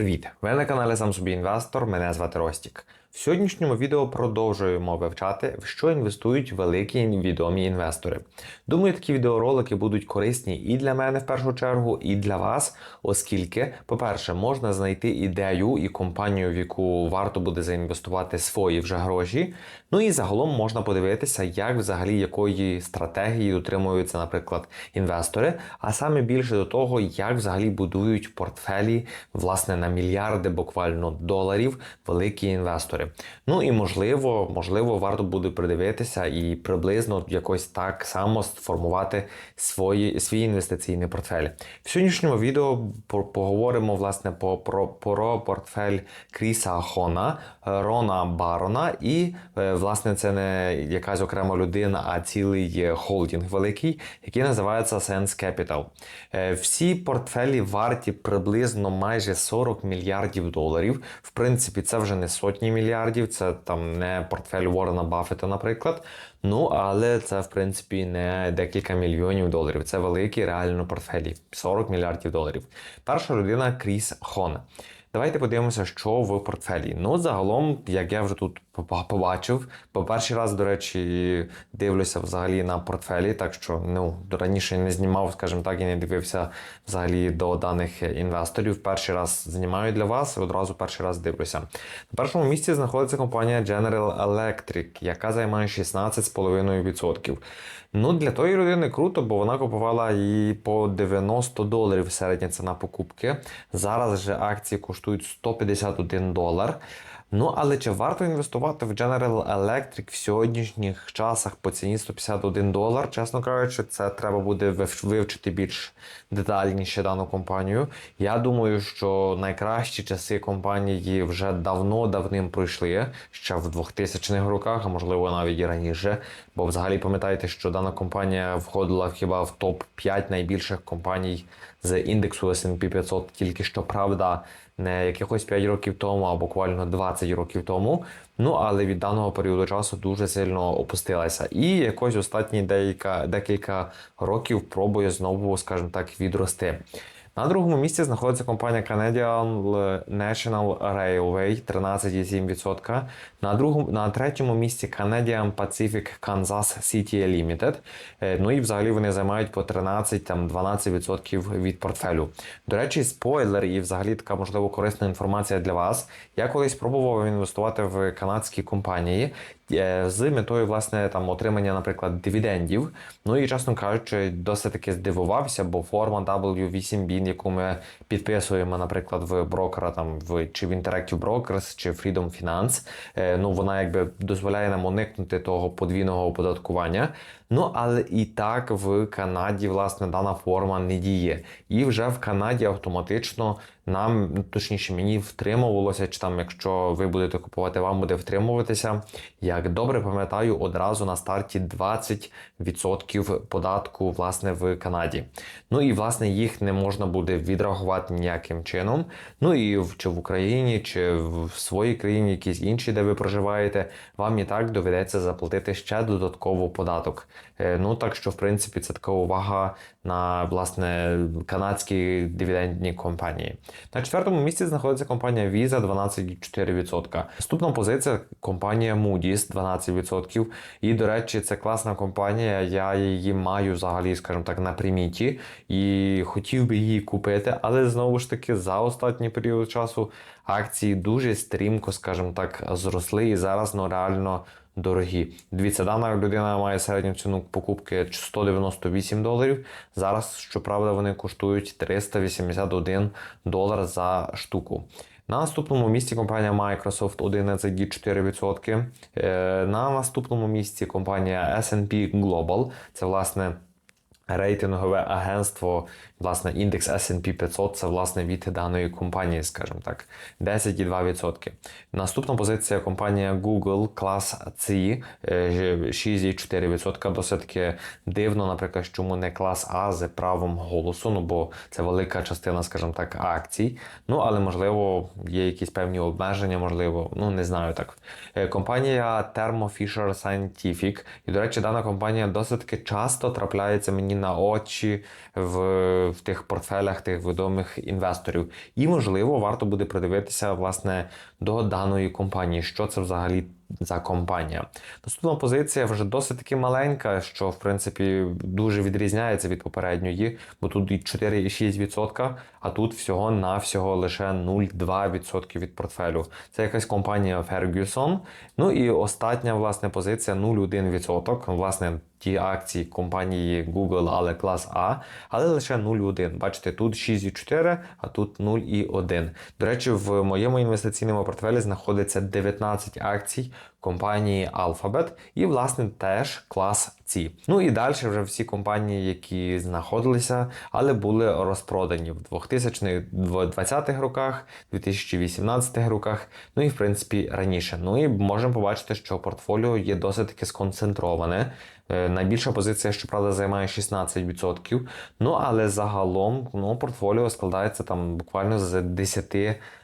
Привіт! Ви на каналі Сам собі інвестор. Мене звати Ростік. В сьогоднішньому відео продовжуємо вивчати, в що інвестують великі відомі інвестори. Думаю, такі відеоролики будуть корисні і для мене в першу чергу, і для вас, оскільки, по-перше, можна знайти ідею і компанію, в яку варто буде заінвестувати свої вже гроші. Ну і загалом можна подивитися, як взагалі якої стратегії дотримуються, наприклад, інвестори, а саме більше до того, як взагалі будують портфелі власне на мільярди буквально доларів великі інвестори. Ну і можливо, можливо, варто буде придивитися і приблизно якось так само сформувати свої, свій інвестиційний портфель. В сьогоднішньому відео поговоримо власне по, про, про портфель Кріса Ахона, е, Рона Барона, і е, власне це не якась окрема людина, а цілий холдинг великий, який називається Sense Capital. Е, Всі портфелі варті приблизно майже 40 мільярдів доларів. В принципі, це вже не сотні мільярдів, це там не портфель Уоррена Баффета, наприклад. Ну, але це, в принципі, не декілька мільйонів доларів. Це великі реально портфелі 40 мільярдів доларів. Перша людина Кріс Хон. Давайте подивимося, що в портфелі. Ну, загалом, як я вже тут побачив, по перший раз, до речі, дивлюся взагалі на портфелі, так що ну, раніше не знімав, скажімо так, і не дивився взагалі до даних інвесторів. Перший раз знімаю для вас і одразу перший раз дивлюся. На першому місці знаходиться компанія General Electric, яка займає 16,5%. Ну, для тої людини круто, бо вона купувала її по 90 доларів середня ціна покупки. Зараз же акції коштують 151 долар. Ну, але чи варто інвестувати в General Electric в сьогоднішніх часах по ціні 151 долар? Чесно кажучи, це треба буде вивчити більш детальніше дану компанію. Я думаю, що найкращі часи компанії вже давно давним пройшли, ще в 2000-х роках, а можливо навіть і раніше. Бо взагалі пам'ятаєте, що дана компанія входила хіба в топ 5 найбільших компаній з індексу S&P 500, тільки що правда не якихось 5 років тому, а буквально 20 років тому. Ну але від даного періоду часу дуже сильно опустилася. І якось останні деяка, декілька років пробує знову, скажімо так, відрости. На другому місці знаходиться компанія Canadian National Railway 13,7%. На другому, на третьому місці Canadian Pacific Kansas City Limited. Е, Ну і взагалі вони займають по 13 там 12% від портфелю. До речі, спойлер і взагалі така можливо корисна інформація для вас. Я колись пробував інвестувати в канадські компанії е, з метою власне там отримання, наприклад, дивідендів. Ну і чесно кажучи, досить таки здивувався, бо форма W8B, яку ми підписуємо, наприклад, в брокера там в чи в Interactive Brokers, чи Freedom Finance, е, ну вона якби дозволяє нам уникнути того подвійного оподаткування. Ну але і так в Канаді власне дана форма не діє. І вже в Канаді автоматично нам, ну, точніше, мені втримувалося, чи там, якщо ви будете купувати, вам буде втримуватися. Як добре пам'ятаю, одразу на старті 20% податку власне в Канаді. Ну і власне їх не можна буде відрахувати ніяким чином. Ну і в- чи в Україні, чи в своїй країні, якійсь іншій, де ви проживаєте, вам і так доведеться заплатити ще додатково податок. Е, Ну так що, в принципі, це така увага на власне канадські дивідендні компанії. На четвертому місці знаходиться компанія Visa 12,4%. Наступна позиція компанія Moody's 12%. І, до речі, це класна компанія. Я її маю взагалі, скажімо так, на приміті і хотів би її купити, але знову ж таки за останній період часу акції дуже стрімко, скажімо так, зросли і зараз ну реально дорогі. Дивіться, дана людина має середню ціну покупки 198 доларів. Зараз, щоправда, вони коштують 381 долар за штуку. На наступному місці компанія Microsoft 11,4%. Е, На наступному місці компанія S&P Global. Це власне рейтингове агентство, власне, індекс S&P 500 це власне від даної компанії, скажімо так, 10,2%. Наступна позиція компанія Google клас C е, 6,4%. Досить дивно, наприклад, чому не клас А з правом голосу, ну бо це велика частина, скажімо так, акцій. Ну, але можливо, є якісь певні обмеження, можливо, ну не знаю так. Е, Компанія Thermo Fisher Scientific. І, до речі, дана компанія досить таки часто трапляється мені на очі в, в тих портфелях тих відомих інвесторів. І, можливо, варто буде придивитися власне до даної компанії, що це взагалі за компанія. Наступна позиція вже досить таки маленька, що в принципі дуже відрізняється від попередньої, бо тут і 4,6%, а тут всього на всього лише 0,2% від портфелю. Це якась компанія Ferguson. Ну і остання власне позиція 0,1%. Власне, ті акції компанії Google, але клас А, але лише 0,1. Бачите, тут 6,4, а тут 0,1. До речі, в моєму інвестиційному портфелі знаходиться 19 акцій компанії Alphabet і, власне, теж клас C. Ну і далі вже всі компанії, які знаходилися, але були розпродані в 2020 роках, 2018 роках, ну і в принципі раніше. Ну і можемо побачити, що портфоліо є досить таки сконцентроване. Е, Найбільша позиція, щоправда, займає 16%. Ну але загалом ну, портфоліо складається там буквально з 10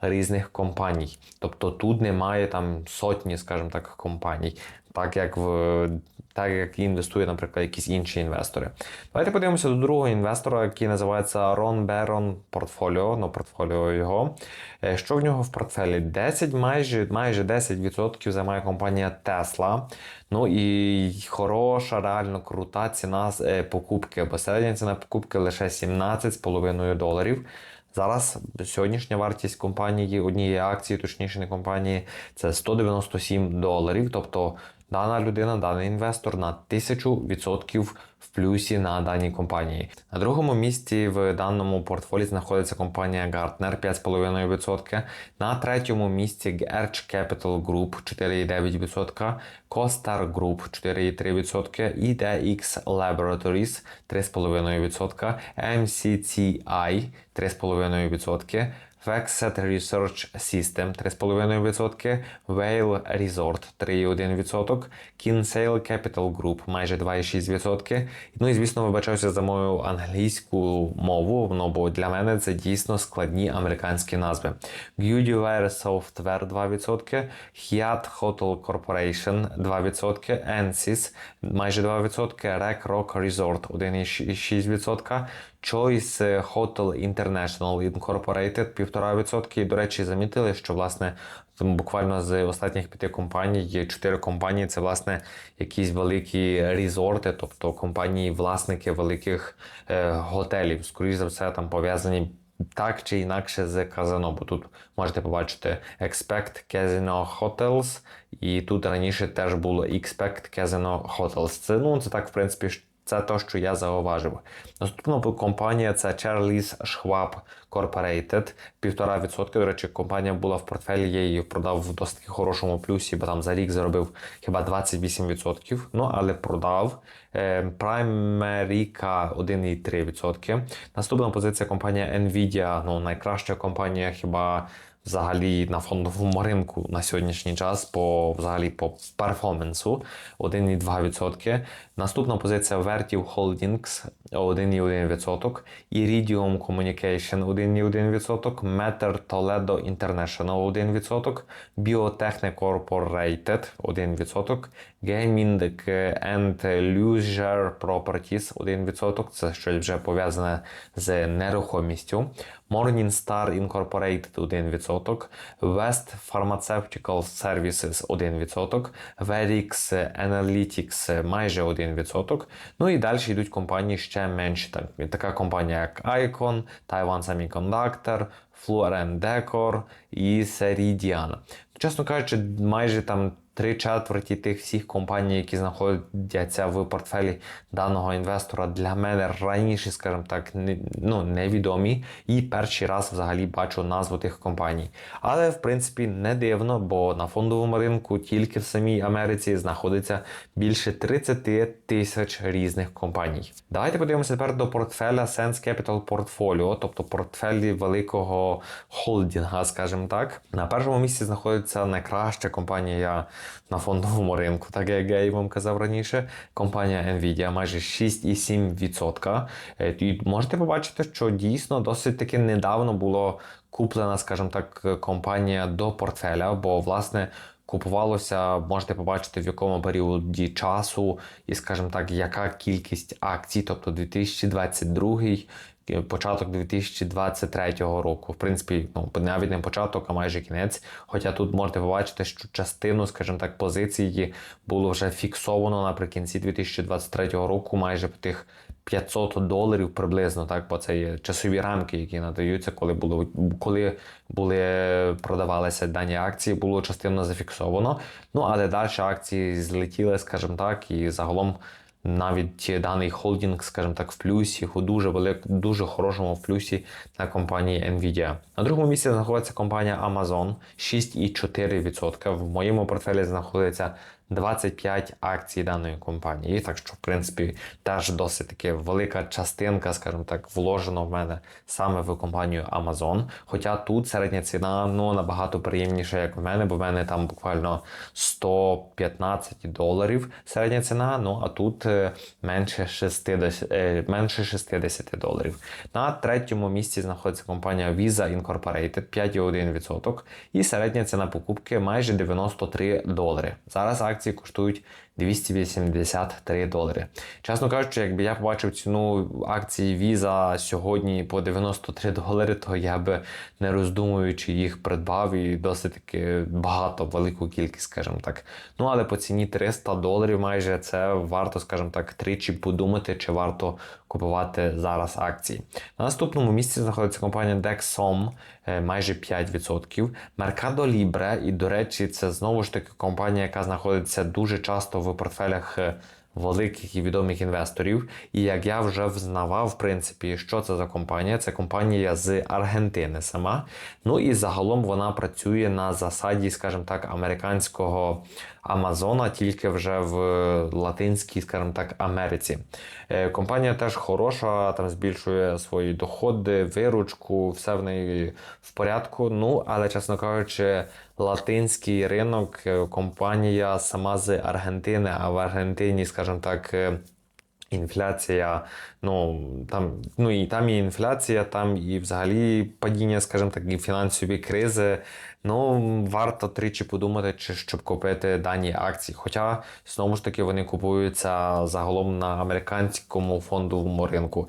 різних компаній. Тобто тут немає там сотні, скажімо так, компаній, так як в. Так як інвестує, наприклад, якісь інші інвестори. Давайте подивимося до другого інвестора, який називається Ron Baron Portfolio, ну портфоліо його. Е, Що в нього в портфелі? 10, майже майже 10% займає компанія Tesla. Ну і хороша, реально крута ціна е, покупки, бо середня ціна покупки лише 17,5 доларів. Зараз сьогоднішня вартість компанії, однієї акції, точніше не компанії, це 197 доларів. Тобто дана людина, даний інвестор на 1000% в плюсі на даній компанії. На другому місці в даному портфолі знаходиться компанія Gartner 5,5%. На третьому місці Erch Capital Group 4,9%, CoStar Group 4,3%, і DX Laboratories 3,5%, MCCI 3,5%, Vexet Research System 3,5%, Whale Resort 3,1%, Kinsale Capital Group майже 2,6%. Ну і звісно, вибачаюся за мою англійську мову, ну, бо для мене це дійсно складні американські назви. Gudiware Software 2%, Hyatt Hotel Corporation 2%, Ansys майже 2%, Rec Rock Resort 1,6%, Choice Hotel International Incorporated 1,5%. І, до речі, замітили, що власне буквально з останніх п'яти компаній є чотири компанії. Це власне якісь великі резорти, тобто компанії, власники великих е, готелів. Скоріше за все, там пов'язані. Так чи інакше з казино, бо тут можете побачити Expect Casino Hotels, і тут раніше теж було Expect Casino Hotels. Це ну це так, в принципі, це те, що я зауважив. Наступна компанія це Charles Schwab Corporated, 1,5%. До речі, компанія була в портфелі, я її продав в досить хорошому плюсі, бо там за рік заробив хіба 28%. Ну, але продав. Primerica 1,3%. Наступна позиція компанія Nvidia, ну найкраща компанія хіба взагалі на фондовому ринку на сьогоднішній час по взагалі по перформансу 1,2%. Наступна позиція Vertiv Holdings 1,1%, Iridium Communication 1,1%, Matter Toledo International 1%, Biotechne Corporated 1%, Gaming and Leisure Properties 1%, це щось вже пов'язане з нерухомістю, Morningstar Incorporated 1%, West Pharmaceutical Services 1%, Verix Analytics майже 1%. Ну і далі йдуть компанії ще менші. Так, така компанія, як Icon, Taiwan Semiconductor, Fluorent Decor і Ceridian. Чесно кажучи, майже там три четверті тих всіх компаній, які знаходяться в портфелі даного інвестора, для мене раніше, скажімо так, не, ну, невідомі. І перший раз взагалі бачу назву тих компаній. Але в принципі не дивно, бо на фондовому ринку тільки в самій Америці знаходиться більше 30 тисяч різних компаній. Давайте подивимося тепер до портфеля Sense Capital Portfolio, тобто портфелі великого холдинга, скажімо так. На першому місці знаходиться найкраща компанія на фондовому ринку, так як я і вам казав раніше, компанія Nvidia майже 6,7%. Е, І можете побачити, що дійсно досить таки недавно було куплена, скажімо так, компанія до портфеля, бо власне. купувалося, можете побачити в якому періоді часу, і, скажімо так, яка кількість акцій, тобто 2022 е, Початок 2023 року, в принципі, ну навіть не початок, а майже кінець. Хоча тут можете побачити, що частину, скажімо так, позиції було вже фіксовано наприкінці 2023 року, майже по тих 500 доларів приблизно, так, бо це є часові рамки, які надаються, коли було коли були продавалися дані акції, було частину зафіксовано. Ну але далі акції злетіли, скажімо так, і загалом. Навіть даний холдинг, скажімо так, в плюсі, у дуже велик, дуже хорошому в плюсі на компанії Nvidia. На другому місці знаходиться компанія Amazon 6,4%. В моєму портфелі знаходиться 25 акцій даної компанії. Так що, в принципі, теж досить таки велика частинка, скажімо так, вложена в мене саме в компанію Amazon. Хоча тут середня ціна ну набагато приємніша, як в мене, бо в мене там буквально 115 доларів середня ціна. Ну а тут менше 60, е, менше 60 доларів. На третьому місці знаходиться компанія Visa Incorporated 5,1%. І середня ціна покупки майже 93 долари. Зараз акції коштують 283 долари. Чесно кажучи, якби я побачив ціну акції Visa сьогодні по 93 долари, то я би не роздумуючи їх придбав і досить таки багато, велику кількість, скажімо так. Ну але по ціні 300 доларів майже це варто, скажімо так, тричі подумати, чи варто купувати зараз акції. На наступному місці знаходиться компанія Dexom майже 5%. Mercado Libre, і, до речі, це знову ж таки компанія, яка знаходиться дуже часто в портфелях. Великих і відомих інвесторів, і як я вже взнавав, в принципі, що це за компанія? Це компанія з Аргентини сама. Ну і загалом вона працює на засаді, скажімо так, американського Амазона, тільки вже в Латинській, скажімо так, Америці. Е, Компанія теж хороша, там збільшує свої доходи, виручку, все в неї в порядку. Ну, але, чесно кажучи, латинський ринок, е, компанія сама з Аргентини, а в Аргентині, скажімо так, е, Інфляція, ну там ну і там і інфляція, там і взагалі падіння, скажімо так, і фінансові кризи. Ну варто тричі подумати, чи щоб купити дані акції. Хоча знову ж таки вони купуються загалом на американському фондовому ринку.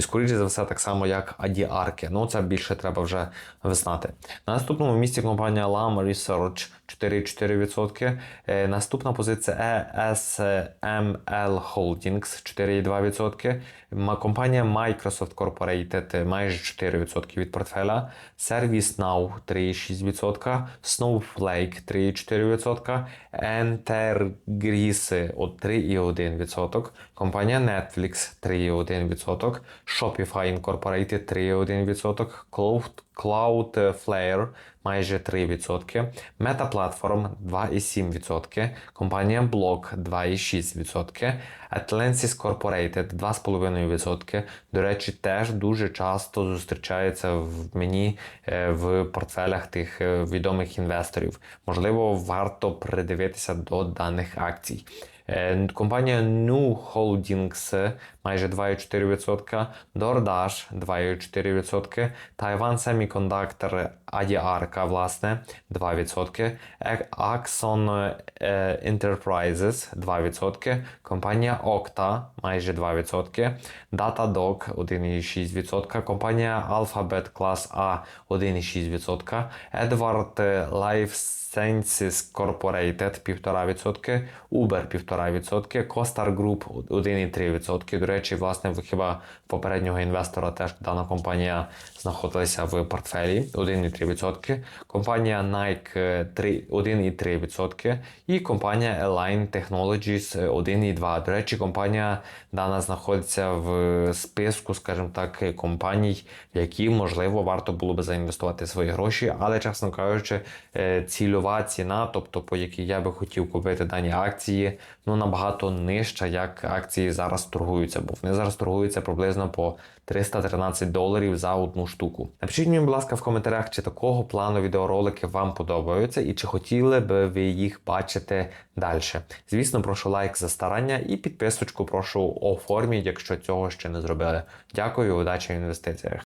Скоріше за все, так само як ADR. Ну це більше треба вже знати. На наступному місці компанія Lam Research 4,4%. Е, Наступна позиція ESML Holdings 4,2%. Компанія Microsoft Corporated майже 4% від портфеля. ServiceNow 3,6%. Snowflake 3,4%. Entergris от 3,1%. Компанія Netflix 3,1%. Shopify Incorporated 3,1%. Cloud Cloudflare майже 3%, Meta Platform 2,7%, компанія Block 2,6%, Atlantis Corporated 2,5%. До речі, теж дуже часто зустрічається в мені е, в портфелях тих е, відомих інвесторів. Можливо, варто придивитися до даних акцій. Е, Компанія New Holdings майже 2,4%, DoorDash 2,4%, Taiwan Semiconductor ADR, власне, 2%, Е- Axon е, Enterprises 2%, компанія Okta майже 2%, Datadog 1,6%, компанія Alphabet Class A 1,6%, Edward Life Sciences Corporated 1,5%, Uber 1,5%, Costar Group 1,3%. До речі, власне, хіба попереднього інвестора теж дана компанія знаходилася в портфелі 1,3%, компанія Nike е, 3 1,3% і компанія Align Technologies е, 1,2%. До речі, компанія дана знаходиться в списку, скажімо так, компаній, в які можливо варто було би заінвестувати свої гроші, але чесно кажучи, е, цільова ціна, тобто по якій я би хотів купити дані акції, ну набагато нижча, як акції зараз торгуються, бо вони зараз торгуються приблизно по 313 доларів за одну штуку. Напишіть мені, будь ласка, в коментарях, чи такого плану відеоролики вам подобаються і чи хотіли би ви їх бачити далі. Звісно, прошу лайк за старання і підписочку прошу оформіть, якщо цього ще не зробили. Дякую, удачі в інвестиціях.